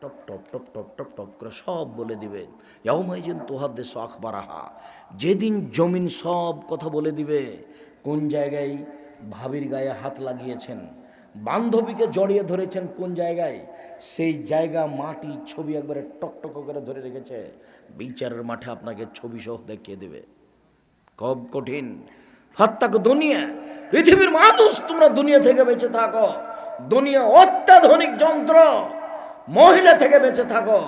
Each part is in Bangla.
Top top top top top top করে সব বলে দিবে। ইয়াউমাইজিন তোহার দেশ আখবারাহা। যেদিন জমিন সব কথা বলে দিবে, কোন জায়গায় ভাবির গায়ে হাত লাগিয়েছেন, বান্ধবীকে জড়িয়ে ধরেছেন কোন জায়গায়, সেই জায়গা মাটি ছবি একবারে টকটক করে ধরে রেখেছে। বিচারের মাঠে আপনাকে ছবি সহ দেখিয়ে দেবে। খুব কঠিন। ফাত্তাক দুনিয়া, পৃথিবীর মানুষ তোমরা দুনিয়া থেকে বেঁচে থাকো। দুনিয়া অত্যাধুনিক যন্ত্র। মহিলা থেকে বেঁচে থাকো।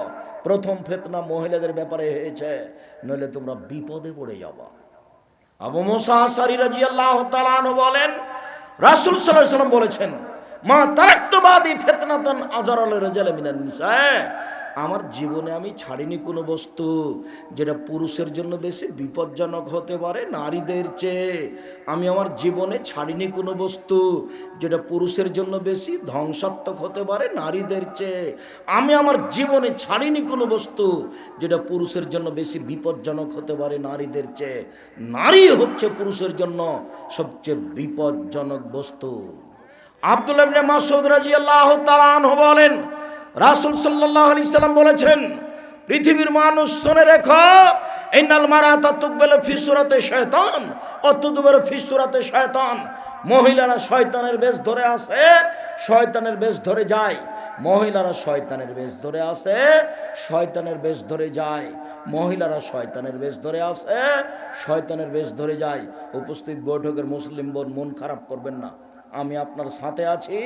প্রথম ফেতনা মহিলাদের ব্যাপারে হয়েছে, নইলে তোমরা বিপদে পড়ে যাবা। আবু মোসা আসারি রাজিয়াল্লাহ তাআলা বলেন, রাসূল আলাইহি সাল্লাম বলেছেন, মা তারাক্তবাদী ফেতনাতন আজারাল রিজাল মিনান নিসা আমার জীবনে আমি ছাড়িনি কোনো বস্তু। যেটা পুরুষের জন্য বেশি বিপজ্জনক হতে পারে, নারীদের চেয়ে। আমি আমার জীবনে ছাড়িনি কোনো বস্তু। যেটা পুরুষের জন্য বেশি ধ্বংসাত্মক হতে পারে, নারীদের চেয়ে। আমি আমার জীবনে ছাড়িনি কোনো বস্তু। যেটা পুরুষের জন্য বেশি বিপজ্জনক হতে পারে, নারীদের চেয়ে। নারী হচ্ছে পুরুষের জন্য সবচেয়ে বিপজ্জনক বস্তু। আব্দুল ইবনে মাসউদ রাদিয়াল্লাহু তাআলা আনহু বলেন রাসূল সাল্লাল্লাহু আলাইহি সাল্লাম বলেছেন, পৃথিবীর মানুষ শুনে রেখো, ইন্নাল মারাতা তুকবেল ফি সূরাতে শয়তান ও তুদবের ফি শয়তান মহিলারা শয়তানের বেশ ধরে আসে, শয়তানের বেশ ধরে যায়। মহিলারা শয়তানের বেশ ধরে আসে, শয়তানের বেশ ধরে যায়। মহিলারা শয়তানের বেশ ধরে আসে, শয়তানের বেশ ধরে যায়। উপস্থিত বৈঠকের মুসলিম বোন মন খারাপ করবেন না। আমি আপনার সাথে আছি।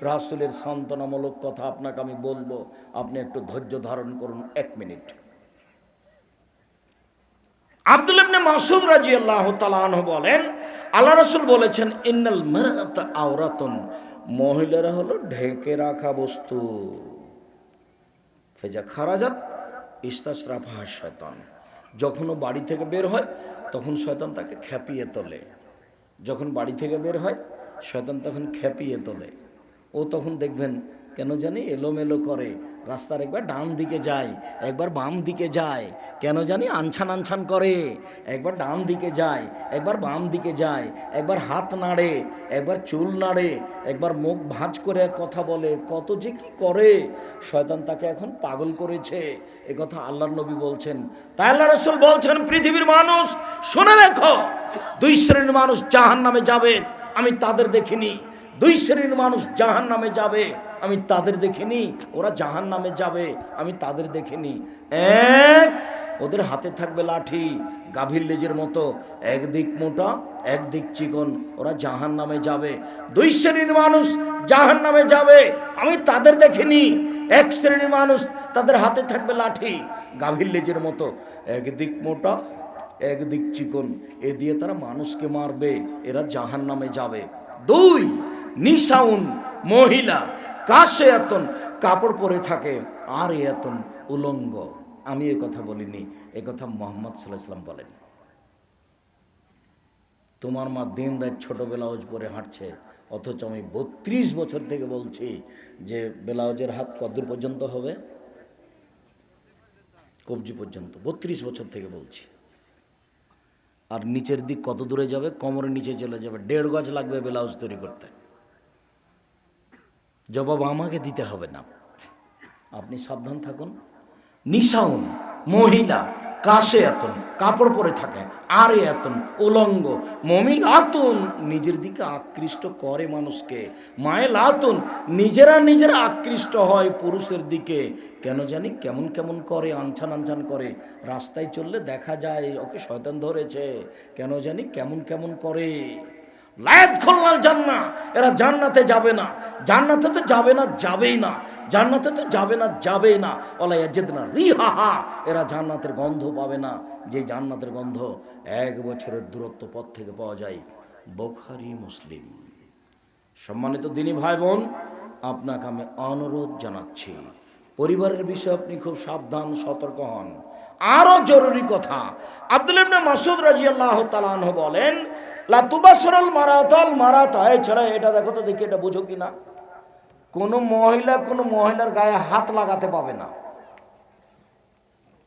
রাসুলের সান্ত্বনামূলক কথা আপনাকে আমি বলব। আপনি একটু ধৈর্য ধারণ করুন এক মিনিট। আব্দুল ইবনে মাসুদ রাদিয়াল্লাহু তাআলা আনহু বলেন, আল্লাহ রাসূল বলেছেন, ইন্নাল মারাত আওরাতুন। মহিলারা হলো ঢেকে রাখা বস্তু। ফেজা খারাজাত ইস্তাশরাফা শয়তান। যখন ও বাড়ি থেকে বের হয়, তখন শয়তান তাকে খেপিয়ে তোলে। যখন বাড়ি থেকে বের হয় শয়তান তখন খেপিয়ে তোলে। ও তখন দেখবেন, কেন জানি এলোমেলো করে, রাস্তার একবার ডান দিকে যায়, একবার বাম দিকে যায়, কেন জানি আনছান আনছান করে, একবার ডান দিকে যায়, একবার বাম দিকে যায়, একবার হাত নাড়ে, একবার চুল নাড়ে, একবার মুখ ভাঁজ করে কথা বলে, কত যে কি করে, শয়তান তাকে এখন পাগল করেছে। এ কথা আল্লাহর নবী বলছেন। তাই আল্লাহ রসুল বলছেন, পৃথিবীর মানুষ, শুনে দেখো, দুই শ্রেণির মানুষ জাহান নামে যাবে আমি তাদের দেখিনি। দুই শ্রেণির মানুষ জাহান নামে যাবে, আমি তাদের দেখিনি। ওরা জাহান নামে যাবে, আমি তাদের দেখিনি। এক, ওদের হাতে থাকবে লাঠি, গাভীর লেজের মতো। একদিক মোটা একদিক চিকন, ওরা জাহান নামে যাবে। দুই শ্রেণির মানুষ জাহান নামে যাবে, আমি তাদের দেখিনি। এক শ্রেণির মানুষ তাদের হাতে থাকবে লাঠি, গাভীর লেজের মতো। একদিক মোটা একদিক চিকন, এ দিয়ে তারা মানুষকে মারবে, এরা জাহান নামে যাবে। দুই, নিশাউন, মহিলা, কাশে এতন, কাপড় পরে থাকে, আর এতন, উলঙ্গ। আমি এ কথা বলিনি, এ কথা মোহাম্মদ সাল্লাহ সাল্লাম বলেন। তোমার মা দিন রাত ছোটো ব্লাউজ পরে হাঁটছে, অথচ আমি বত্রিশ বছর থেকে বলছি যে ব্লাউজের হাত কদ্দূর পর্যন্ত হবে? কবজি পর্যন্ত, বত্রিশ বছর থেকে বলছি। আর নিচের দিক কত দূরে যাবে? কোমরের নিচে চলে যাবে। দেড় গজ লাগবে ব্লাউজ তৈরি করতে। জবাব আমাকে দিতে হবে না। আপনি সাবধান থাকুন। নিশাউন, মহিলা। কাশে এতন, কাপড় পরে থাকে, আর এতন, উলঙ্গ। মমিল আতুন, নিজের দিকে আকৃষ্ট করে মানুষকে। মায়ের আতুন, নিজেরা নিজেরা আকৃষ্ট হয় পুরুষের দিকে। কেন জানি কেমন কেমন করে, আনছান আনছান করে। রাস্তায় চললে দেখা যায়, ওকে শয়তান ধরেছে। কেন জানি কেমন কেমন করে। লায়াত খোল্লাল জান্না এরা জান্নাতে যাবে না। জান্নাতে তো যাবে না, যাবেই না। জান্নাতে তো যাবে না যাবে না। ওলা ইয়াজিদ না রিহাহা। এরা জান্নাতের গন্ধ পাবে না। যে জান্নাতের গন্ধ এক বছরের দূরত্ব পথ থেকে পাওয়া যায় বোখারি মুসলিম। সম্মানিত দিনী ভাই বোন আপনাকে আমি অনুরোধ জানাচ্ছি, পরিবারের বিষয়ে আপনি খুব সাবধান, সতর্ক হন। আরও জরুরি কথা, আব্দুল মাসুদ রাজিয়াল্লাহ তালাহ বলেন লাতুবাসরল মারাতাল মারাতা। এছাড়া এটা দেখো তো দেখি, এটা বুঝো কি না কোনো মহিলা কোনো মহিলার গায়ে হাত লাগাতে পাবে না।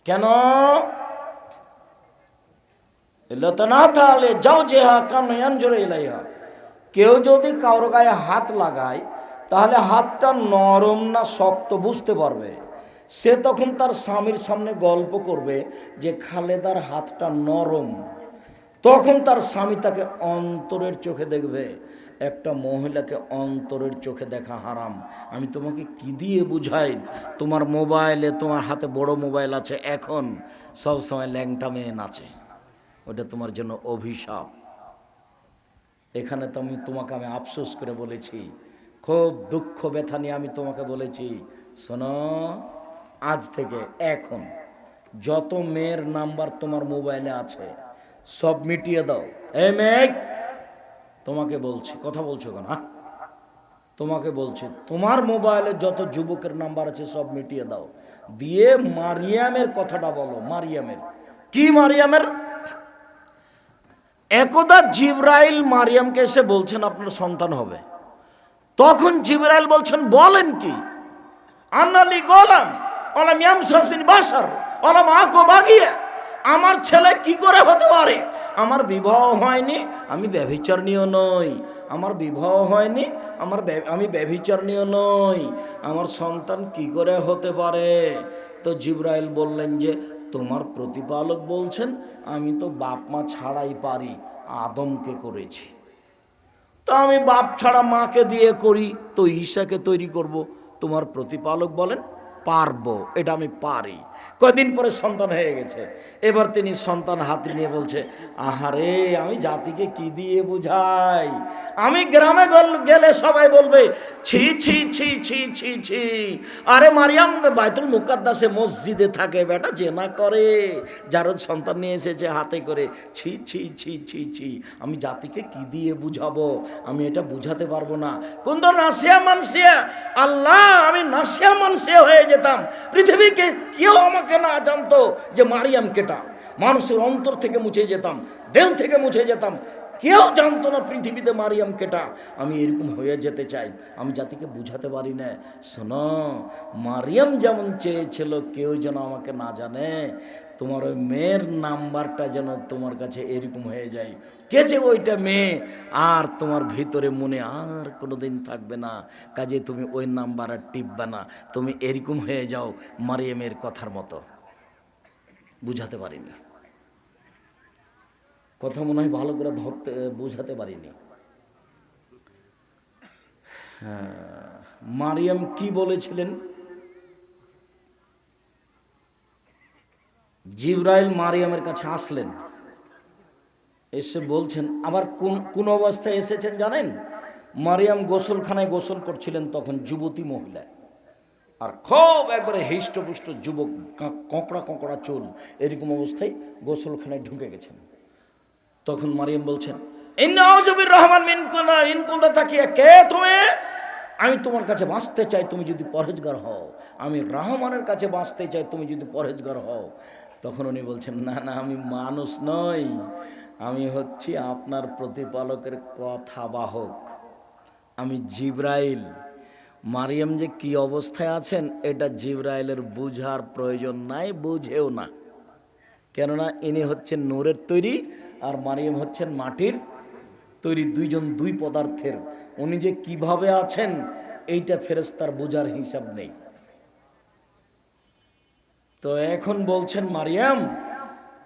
কেন? যাও যে হা কান জোরে কেউ যদি কারোর গায়ে হাত লাগায়, তাহলে হাতটা নরম না শক্ত বুঝতে পারবে। সে তখন তার স্বামীর সামনে গল্প করবে যে খালেদার হাতটা নরম। তখন তার স্বামী তাকে অন্তরের চোখে দেখবে। একটা মহিলাকে অন্তরের চোখে দেখা হারাম। আমি তোমাকে কি দিয়ে বুঝাই? তোমার মোবাইলে, তোমার হাতে বড় মোবাইল আছে এখন। সব সময় ল্যাংটা মেয়ে নাচে। ওটা তোমার জন্য অভিশাপ। এখানে তো আমি তোমাকে আমি আফসোস করে বলেছি। খুব দুঃখ ব্যথা নিয়ে আমি তোমাকে বলেছি। শোনো, আজ থেকে, এখন, যত মেয়ের নাম্বার তোমার মোবাইলে আছে, সব মিটিয়ে দাও। এ মেঘ তোমাকে বলছি, কথা বলছো কেন হ্যাঁ? তোমাকে বলছি, তোমার মোবাইলে যত যুবকের নাম্বার আছে সব মিটিয়ে দাও। দিয়ে মারিয়ামের কথাটা বলো, মারিয়ামের। কি মারিয়ামের? একদা জিব্রাইল মারিয়ামকে এসে বলছেন, আপনার সন্তান হবে। তখন জিব্রাইল বলছেন, বলেন কি? আন্নালি গোলাম অলাম ইয়াম সবসিন বাসার অলাম আকো বাগিয়ে আমার ছেলে কি করে হতে পারে? আমার বিবাহ হয়নি, আমি ব্যভিচারণীয় নই। আমার বিবাহ হয়নি, আমার আমি ব্যভিচারণীয় নই। আমার সন্তান কি করে হতে পারে? তো জিব্রাইল বললেন যে, তোমার প্রতিপালক বলছেন, আমি তো বাপ মা ছাড়াই পারি, আদমকে করেছি। তো আমি বাপ ছাড়া মাকে দিয়ে করি, তো ঈশাকে তৈরি করব। তোমার প্রতিপালক বলেন পারব, এটা আমি পারি। কদিন পরে সন্তান হয়ে গেছে। এবার তিনি সন্তান হাতে নিয়ে বলছে, আহারে, আমি জাতিকে কি দিয়ে বুঝাই? আমি গ্রামে গল- সবাই বলবে, ছি ছি ছি ছি ছি ছি। আরে মারিয়াম, বাইতুল মুকাদ্দাসে মসজিদে থাকে বেটা জেনা করে। যার সন্তান নিয়ে এসেছে হাতে করে, ছি ছি ছি ছি ছি, আমি জাতিকে কি দিয়ে বুঝাবো? আমি এটা বুঝাতে পারব না। কোন নাসিয়া মানসিয়া, আল্লাহ, আমি নাসিয়া মানসিয়া হয়ে যেতাম। পৃথিবীকে কেউ আমাকে না জানতো যে মারিয়াম কেটা। মানুষের অন্তর থেকে মুছে যেতাম, দেহ থেকে মুছে যেতাম। কেউ জানতো না পৃথিবীতে মারিয়াম কেটা। আমি এরকম হয়ে যেতে চাই। আমি জাতিকে বুঝাতে পারি না। শোনো, মারিয়াম যেমন চেয়েছিল, কেউ যেন আমাকে না জানে। তোমার ওই মেয়ের নাম্বারটা যেন তোমার কাছে এরকম হয়ে যায়। যে ওইটা মেয়ে। আর তোমার ভিতরে মনে আর কোনো দিন থাকবে না। কাজে তুমি ওই নাম্বার আর টিপবে না। তুমি এরকম হয়ে যাও মারিয়ামের কথার মতো। বুঝাতে পারিনি। কথা মনে হয় ভালো করে ধরতে বোঝাতে পারিনি। হ্যাঁ, মারিয়াম কি বলেছিলেন? জিব্রাইল মারিয়ামের কাছে আসলেন। এসে বলছেন, আবার কোন কোন অবস্থায় এসেছেন জানেন? মারিয়াম গোসলখানায় গোসল করছিলেন তখন যুবতী মহিলা। আর খুব একবারে হিষ্টপুষ্ট যুবক কঁকড়া কঁকড়া চুল এরকম অবস্থায় গোসলখানায় ঢুকে গেছেন। তখন মারিয়াম বলছেন ইন্নাউজুবির রহমান মিনকুনা ইনকুন্দা তাকিয়া, কে তুমি? আমি তোমার কাছে বাঁচতে চাই, তুমি যদি পরহেজগার হও। আমি রহমানের কাছে বাঁচতে চাই, তুমি যদি পরহেজগার হও। তখন উনি বলছেন, না না, আমি মানুষ নই। আমি হচ্ছি আপনার প্রতিপালকের কথা বাহক আমি জিব্রাইল। মারিয়াম যে কি অবস্থায় আছেন, এটা জিব্রাইলের বুঝার প্রয়োজন নাই, বুঝেও না। কেননা ইনি হচ্ছেন নূরের তৈরি আর মারিয়াম হচ্ছেন মাটির তৈরি দুইজন দুই পদার্থের। উনি যে কীভাবে আছেন, এইটা ফেরেস্তার বোঝার হিসাব নেই। তো এখন বলছেন, মারিয়াম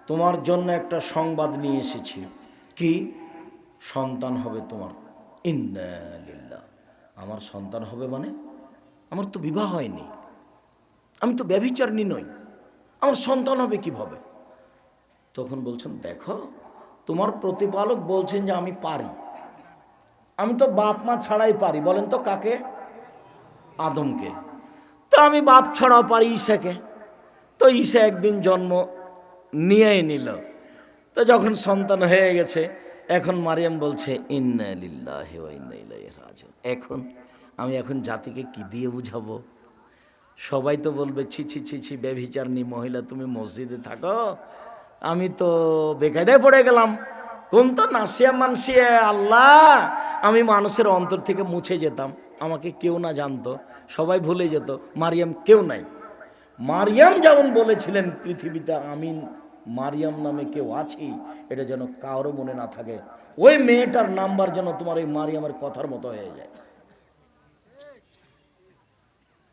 তোমার জন্য একটা সংবাদ নিয়ে এসেছি। কি? সন্তান হবে তোমার। লিল্লাহ। আমার সন্তান হবে মানে? আমার তো বিবাহ হয়নি। আমি তো ব্যভিচারণী নই। আমার সন্তান হবে কীভাবে? তখন বলছেন, দেখো, তোমার প্রতিপালক বলছেন যে আমি পারি। আমি তো বাপ মা ছাড়াই পারি। বলেন তো কাকে? আদমকে। তো আমি বাপ ছাড়াও পারি ঈশাকে। তো ঈশা একদিন জন্ম নিয়েই নিল। তো যখন সন্তান হয়ে গেছে, এখন মারিয়াম বলছে ইলাইহি এখন আমি এখন জাতিকে কি দিয়ে বুঝাবো? সবাই তো বলবে, ছি ছি ছি ছি, ব্যভিচারণী মহিলা, তুমি মসজিদে থাকো। আমি তো বেকায়দায় পড়ে গেলাম। কোন তো নাসিয়া মানসিয়া আল্লাহ! আমি মানুষের অন্তর থেকে মুছে যেতাম। আমাকে কেউ না জানতো। সবাই ভুলে যেত। মারিয়াম কেউ নাই। মারিয়াম যেমন বলেছিলেন, পৃথিবীতে আমিন, মারিয়াম নামে কেউ আছি, এটা যেন কারও মনে না থাকে। ওই মেয়েটার নাম্বার যেন তোমার এই মারিয়ামের কথার মতো হয়ে যায়।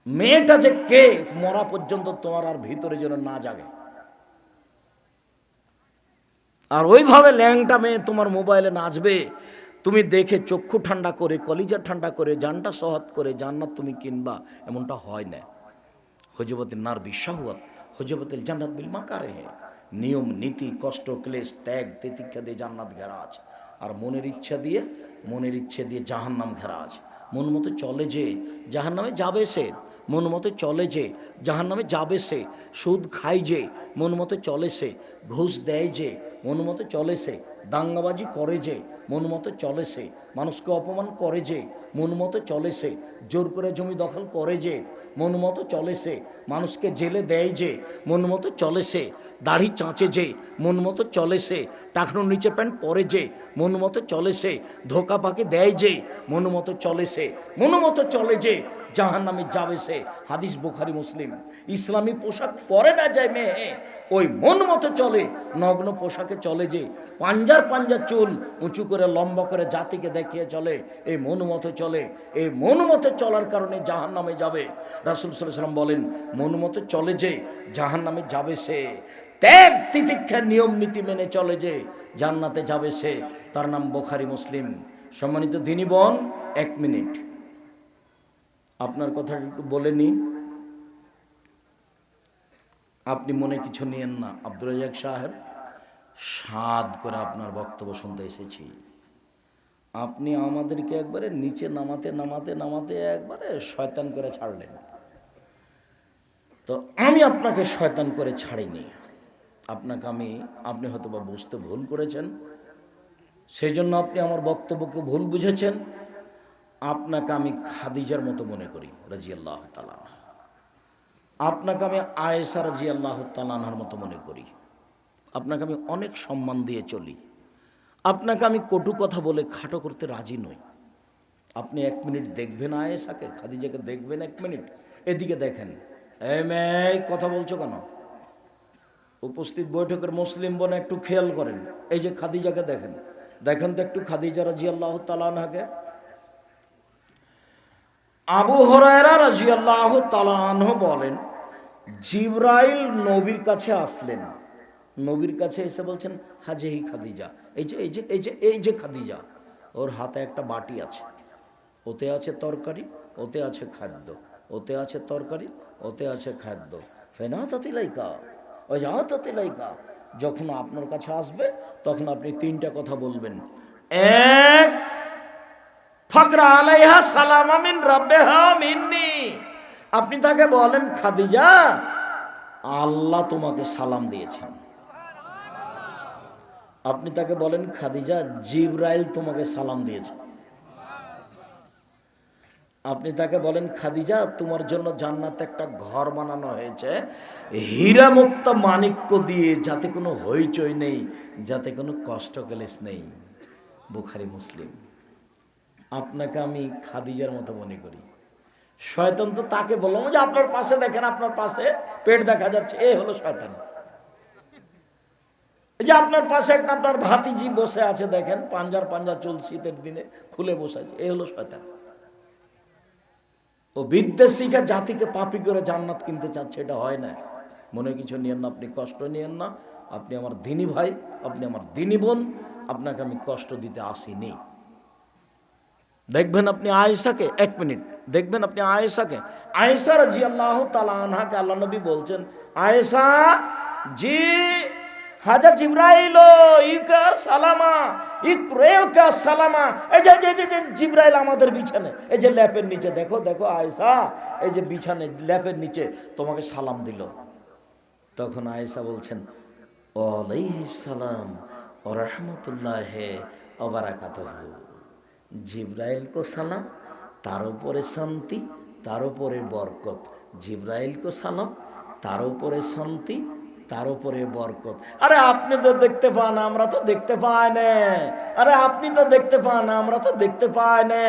মেয়েটা যে কে, মরা পর্যন্ত তোমার আর ভিতরে যেন না জাগে। আর ওইভাবে ল্যাংটা মেয়ে তোমার মোবাইলে নাচবে। তুমি দেখে চক্ষু ঠান্ডা করে, কলিজা ঠান্ডা করে, জানটা সহৎ করে জান্নাত তুমি কিনবা, এমনটা হয় না। হজবতের নার বিশ্বাহুয়াত হজবতের জান্নাত বিল মাকারে। হে নিয়ম, নীতি, কষ্ট, ক্লেশ, ত্যাগ, তিতিক্ষা দিয়ে জান্নাত ঘেরা আছে আর মনের ইচ্ছা দিয়ে, মনের ইচ্ছে দিয়ে জাহান্নাম ঘেরা আছে মন মতো চলে যে, জাহান্নামে যাবে সে। মন মতো চলে যে, জাহান্নামে যাবে সে। সুদ খায় যে, মন মতো চলে সে। ঘুষ দেয় যে, মন মতো চলে সে। দাঙ্গাবাজি করে যে, মন মতো চলে সে। মানুষকে অপমান করে যে, মন মতো চলে সে। জোর করে জমি দখল করে যে মন মতো চলে সে। মানুষকে জেলে দেয় যে, মন মতো চলে সে। দাড়ি চাঁচে যে, মন মতো চলে সে। টাকনোর নিচে প্যান্ট পরে যে, মন মতো চলে সে। ধোকা পাকে দেয় যে, মন মতো চলে সে। মন মতো চলে যে জাহান নামে যাবে সে। হাদিস বুখারি, মুসলিম। ইসলামী পোশাক পরে না যায় মেয়ে? ওই মন মতো চলে। নগ্ন পোশাকে চলে যে। পাঞ্জার পাঞ্জার চুল উঁচু করে, লম্বা করে জাতিকে দেখিয়ে চলে। এই মন মতো চলে। এই মন মতো চলার কারণে জাহান নামে যাবে। রাসুল সাল্লাম বলেন, মন মতো চলে যে জাহান নামে যাবে সে। ত্যাগ তিতিক্ষার নিয়ম নীতি মেনে চলে যে, জান্নাতে যাবে সে। তার নাম বোখারি, মুসলিম। সম্মানিত দিনী বোন, এক মিনিট। আপনার কথা একটু বলে নি। আপনি মনে কিছু নিয়েন না। আব্দুল রাজাক সাহেব, সাদ করে আপনার বক্তব্য শুনতে এসেছি। আপনি আমাদেরকে একবারে নিচে নামাতে নামাতে নামাতে একবারে শয়তান করে ছাড়লেন। তো আমি আপনাকে শয়তান করে ছাড়িনি। আপনাকে আমি, আপনি হয়তো বা বুঝতে ভুল করেছেন। সেই জন্য আপনি আমার বক্তব্যকে ভুল বুঝেছেন। আপনাকে আমি খাদিজার মতো মনে করি রাজি আল্লাহ তালা আপনাকে আমি আয়েসা রাজি আল্লাহ তালানহার মতো মনে করি। আপনাকে আমি অনেক সম্মান দিয়ে চলি। আপনাকে আমি কটু কথা বলে খাটো করতে রাজি নই। আপনি এক মিনিট দেখবেন আয়েসাকে খাদিজাকে দেখবেন এক মিনিট। এদিকে দেখেন মেয়ে, কথা বলছো কেন? উপস্থিত বৈঠকের মুসলিম বোন একটু খেয়াল করেন। এই যে খাদিজাকে দেখেন দেখেন তো একটু খাদিজা রাজি আল্লাহ তালানহাকে আবু হরায়রা রাজিয়াল্লাহ তালাহ বলেন, জিব্রাইল নবীর কাছে আসলেন। নবীর কাছে এসে বলছেন হাজেহি খাদিজা, এই যে এই যে এই যে এই যে খাদিজা, ওর হাতে একটা বাটি আছে। ওতে আছে তরকারি, ওতে আছে খাদ্য, ওতে আছে তরকারি, ওতে আছে খাদ্য। ফেনা তাতিলাইকা ওই যা তাতিলাইকা যখন আপনার কাছে আসবে, তখন আপনি তিনটা কথা বলবেন। এক ফকরা আলাইহা সালাম আমিন মিন্নি। আপনি তাকে বলেন, খাদিজা, আল্লাহ তোমাকে সালাম দিয়েছেন। আপনি তাকে বলেন, খাদিজা, জিব্রাইল তোমাকে সালাম দিয়েছে। আপনি তাকে বলেন, খাদিজা, তোমার জন্য জান্নাতে একটা ঘর বানানো হয়েছে। হীরা মুক্ত মাণিক্য দিয়ে যাতে কোনো হইচই নেই, যাতে কোনো কষ্ট ক্লেশ নেই। বুখারি, মুসলিম। আপনাকে আমি খাদিজার মতো মনে করি। শয়তান তো তাকে বললাম যে, আপনার পাশে দেখেন, আপনার পাশে পেট দেখা যাচ্ছে, এ হলো শয়তান। যে আপনার পাশে একটা আপনার ভাতিজি বসে আছে, দেখেন, পাঞ্জার পাঞ্জা চুল শীতের দিনে, খুলে বসে আছে, এ হলো শয়তান। ও বিদ্যা জাতিকে পাপি করে জান্নাত কিনতে চাচ্ছে, এটা হয় না। মনে কিছু নিয়েন না, আপনি কষ্ট নিয়েন না। আপনি আমার দিনী ভাই, আপনি আমার দিনী বোন, আপনাকে আমি কষ্ট দিতে আসিনি। দেখবেন আপনি আয়েশাকে, এক মিনিট। দেখবেন আপনি আয়েশাকে। আয়েশা রাজি আল্লাহ তালা আনহাকে আল্লাহ নবী বলছেন, আয়েশা, জি হাজা জিব্রাইল, ইকার সালামা ইকরেকা সালামা। এই যে যে যে- যে, জিব্রাইল আমাদের বিছানে, এই যে ল্যাপের নিচে, দেখো দেখো আয়েশা, এই যে বিছানে, ল্যাপের নিচে তোমাকে সালাম দিল। তখন আয়েশা বলছেন, ওয়ালাইহিস সালাম ও রহমতুল্লাহ অবারাকাত জিব্রাইল কো সালাম, তার উপরে শান্তি, তার উপরে বরকত। জিব্রাইল কো সালাম, তার উপরে শান্তি, তার উপরে বরকত। আরে আপনি তো দেখতে পান আমরা তো দেখতে পাই না। আরে আপনি তো দেখতে পান আমরা তো দেখতে পাই না।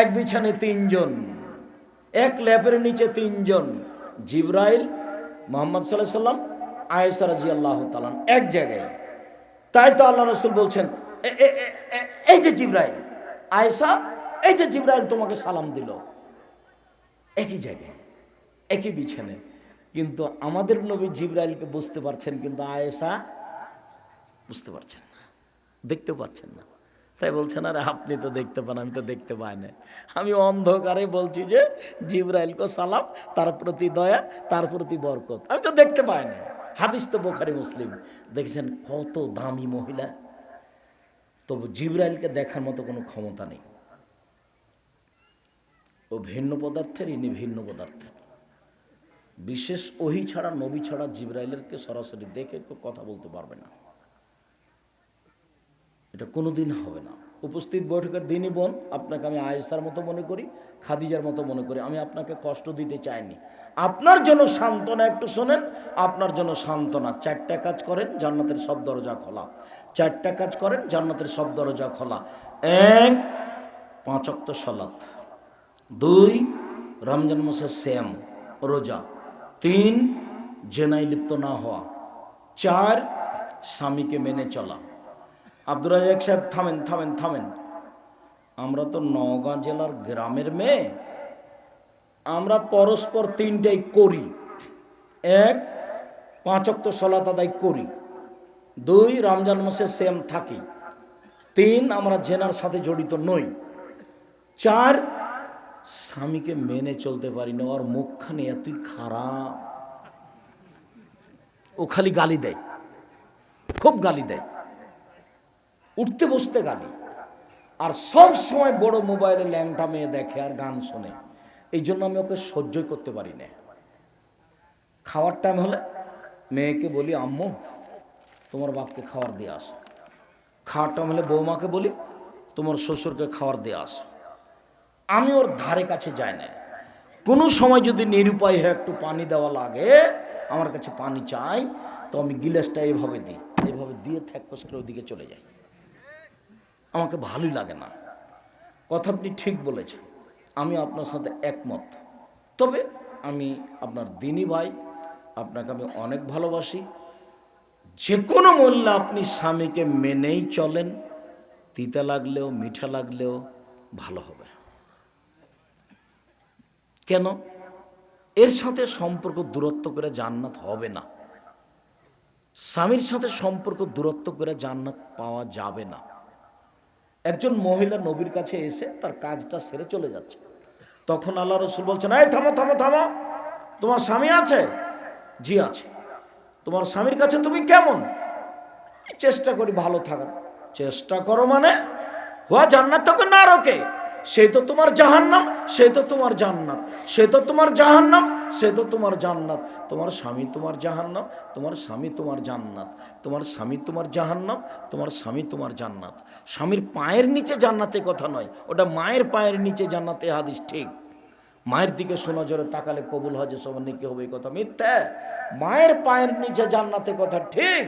এক বিছানে তিনজন, এক ল্যাপের নিচে তিনজন, জিব্রাইল মোহাম্মদ সাল্লাহ সাল্লাম আয়েসা রাজি আল্লাহ তালান এক জায়গায়। তাই তো আল্লাহ রসুল বলছেন এই যে জিব্রাইল আয়েশা, এই যে জিব্রাইল তোমাকে সালাম দিল, একই জায়গায়, একই বিছানে কিন্তু আমাদের নবী জিব্রাইলকে বুঝতে পারছেন, কিন্তু আয়েশা বুঝতে পারছেন না দেখতে পাচ্ছেন না। তাই বলছেন, আরে, আপনি তো দেখতে পান, আমি তো দেখতে পাই না। আমি অন্ধকারে বলছি যে, জিব্রাইলকে সালাম, তার প্রতি দয়া, তার প্রতি বরকত। আমি তো দেখতে পাই না। হাদিস তো বোখারি মুসলিম। দেখছেন কত দামি মহিলা? তবু জিব্রাইলকে দেখার মতো কোনো ক্ষমতা নেই। ও ভিন্ন পদার্থের ইনি ভিন্ন পদার্থের। বিশেষ ওহি ছাড়া, নবী ছাড়া জিব্রাইলেরকে সরাসরি দেখে কেউ কথা বলতে পারবে না। এটা কোনো দিন হবে না। উপস্থিত বৈঠকের দিনই বোন, আপনাকে আমি আয়েসার মতো মনে করি, খাদিজার মতো মনে করি। আমি আপনাকে কষ্ট দিতে চাইনি। আপনার জন্য সান্ত্বনা একটু শোনেন, আপনার জন্য সান্ত্বনা। চারটা কাজ করেন, জান্নাতের সব দরজা খোলা। চারটা কাজ করেন, জান্নাতের সব দরজা খোলা। এক পাঁচক্ত সলাত। দুই, রমজান মাসের শ্যাম রোজা। তিন জেনাই লিপ্ত না হওয়া। চার, স্বামীকে মেনে চলা। আব্দুর রাজাক সাহেব, থামেন থামেন থামেন। আমরা তো নওগাঁ জেলার গ্রামের মেয়ে। আমরা পরস্পর তিনটাই করি। এক পাঁচক্ত সলাত আদায় করি। দুই, রমজান মাসে সেম থাকি। তিন, আমরা জেনার সাথে জড়িত নই। চার, স্বামীকে মেনে চলতে পারি না। ওর মুখখানে এতই খারাপ। ও খালি গালি দেয়। খুব গালি দেয়। উঠতে বসতে গালি। আর সব সময় বড় মোবাইলে ল্যাংটা মেয়ে দেখে আর গান শোনে। এই জন্য আমি ওকে সহ্যই করতে পারি না। খাওয়ার টাইম হলে মেয়েকে বলি, আম্মু তোমার বাপকে খাবার দিয়ে আসো। খাওয়ার টাইম হলে বৌমাকে বলি, তোমার শ্বশুরকে খাবার দিয়ে আসো। আমি ওর ধারে কাছে যাই না কোনো সময় যদি নিরুপায় হয়ে একটু পানি দেওয়া লাগে, আমার কাছে পানি চাই, তো আমি গিলাসটা এইভাবে দিই এইভাবে দিয়ে থ্যাকস করে ওদিকে চলে যাই। আমাকে ভালোই লাগে না। কথা আপনি ঠিক বলেছেন, আমি আপনার সাথে একমত। তবে আমি আপনার দিনী ভাই, আপনাকে আমি অনেক ভালোবাসি যে কোনো মূল্যে আপনি স্বামীকে মেনেই চলেন, তিতা লাগলেও, মিঠা লাগলেও ভালো হবে। কেন? এর সাথে সম্পর্ক দূরত্ব করে জান্নাত হবে না। স্বামীর সাথে সম্পর্ক দূরত্ব করে জান্নাত পাওয়া যাবে না। একজন মহিলা নবীর কাছে এসে তার কাজটা সেরে চলে যাচ্ছে। তখন আল্লাহ রসুল বলছেন, এই থামো থামো থামো। তোমার স্বামী আছে? জি, আছে। তোমার স্বামীর কাছে তুমি কেমন? চেষ্টা করি ভালো থাকার। চেষ্টা করো মানে হওয়া জান্নাত তোকে না রোকে। সে তো তোমার জাহান্নাম, সে তো তোমার জান্নাত। সে তো তোমার জাহান্নাম, সে তো তোমার জান্নাত। তোমার স্বামী তোমার জাহান্নাম, তোমার স্বামী তোমার জান্নাত। তোমার স্বামী তোমার জাহান্নাম, তোমার স্বামী তোমার জান্নাত। স্বামীর পায়ের নিচে জান্নাতে কথা নয়, ওটা মায়ের পায়ের নিচে জান্নাতে হাদিস ঠিক। মায়ের দিকে শোনা, জোরে তাকালে কবুল যে সবার নাকি হবে এই কথা। মিথ্যা? মায়ের পায়ের নিচে জান্নাতে কথা ঠিক।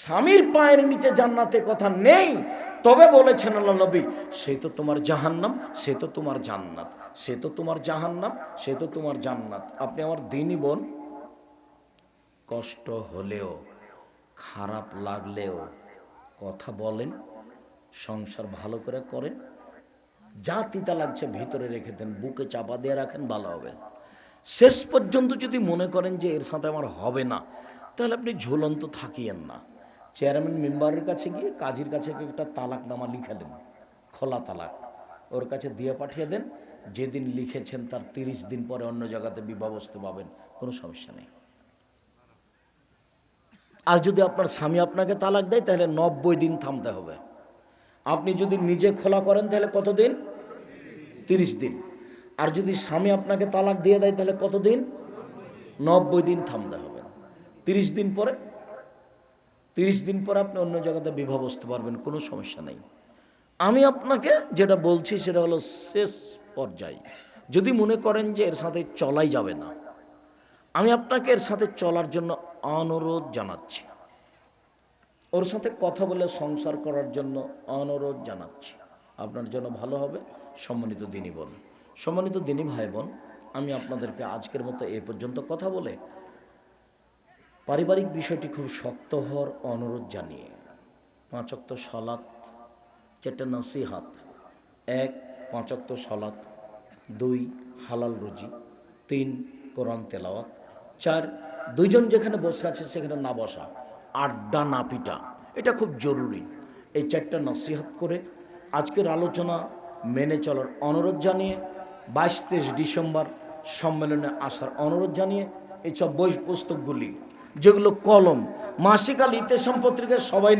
স্বামীর পায়ের নিচে জান্নাতে কথা নেই। তবে বলেছেন আল্লাহ নবী, সে তো তোমার জাহান্নাম, সে তো তোমার জান্নাত। সে তো তোমার জাহান্নাম, সে তো তোমার জান্নাত। আপনি আমার দিনই বোন, কষ্ট হলেও, খারাপ লাগলেও কথা বলেন, সংসার ভালো করে করেন যা তিতা লাগছে ভিতরে রেখে দেন, বুকে চাপা দিয়ে রাখেন, ভালো হবে। শেষ পর্যন্ত যদি মনে করেন যে এর সাথে আমার হবে না, তাহলে আপনি ঝুলন্ত থাকিয়েন না। চেয়ারম্যান মেম্বারের কাছে গিয়ে কাজীর কাছে গিয়ে একটা তালাকনামা লিখালেন খোলা তালাক। ওর কাছে দিয়ে পাঠিয়ে দেন, যেদিন লিখেছেন তার তিরিশ দিন পরে অন্য জায়গাতে বিবাহবস্তু পাবেন, কোনো সমস্যা নেই। আর যদি আপনার স্বামী আপনাকে তালাক দেয়, তাহলে নব্বই দিন থামতে হবে। আপনি যদি নিজে খোলা করেন তাহলে কতদিন? তিরিশ দিন। আর যদি স্বামী আপনাকে তালাক দিয়ে দেয় তাহলে কতদিন? নব্বই দিন থামতে হবে। তিরিশ দিন পরে? তিরিশ দিন পরে আপনি অন্য জায়গাতে বিবাহ বসতে পারবেন, কোনো সমস্যা নেই। আমি আপনাকে যেটা বলছি সেটা হলো শেষ পর্যায়ে। যদি মনে করেন যে এর সাথে চলাই যাবে না, আমি আপনাকে এর সাথে চলার জন্য অনুরোধ জানাচ্ছি। ওর সাথে কথা বলে সংসার করার জন্য অনুরোধ জানাচ্ছি। আপনার জন্য ভালো হবে। সম্মানিত দিনী বোন, সম্মানিত দিনী ভাই বোন, আমি আপনাদেরকে আজকের মতো এ পর্যন্ত কথা বলে পারিবারিক বিষয়টি খুব শক্ত হওয়ার অনুরোধ জানিয়ে পাঁচক্ত সলাৎ চারটা নসিহাত, এক, পাঁচক্ত সলাৎ দুই, হালাল রুজি, তিন, কোরআন তেলাওয়াত, চার, দুইজন যেখানে বসে আছে সেখানে না বসা। আড্ডা না পিটা এটা খুব জরুরি। এই চারটা নসিহাত করে আজকের আলোচনা মেনে চলার অনুরোধ জানিয়ে বাইশ তেইশ ডিসেম্বর সম্মেলনে আসার অনুরোধ জানিয়ে এইসব বই পুস্তকগুলি, যেগুলো কলম, মাসিক আল ইতেসাম পত্রিকায় সবাই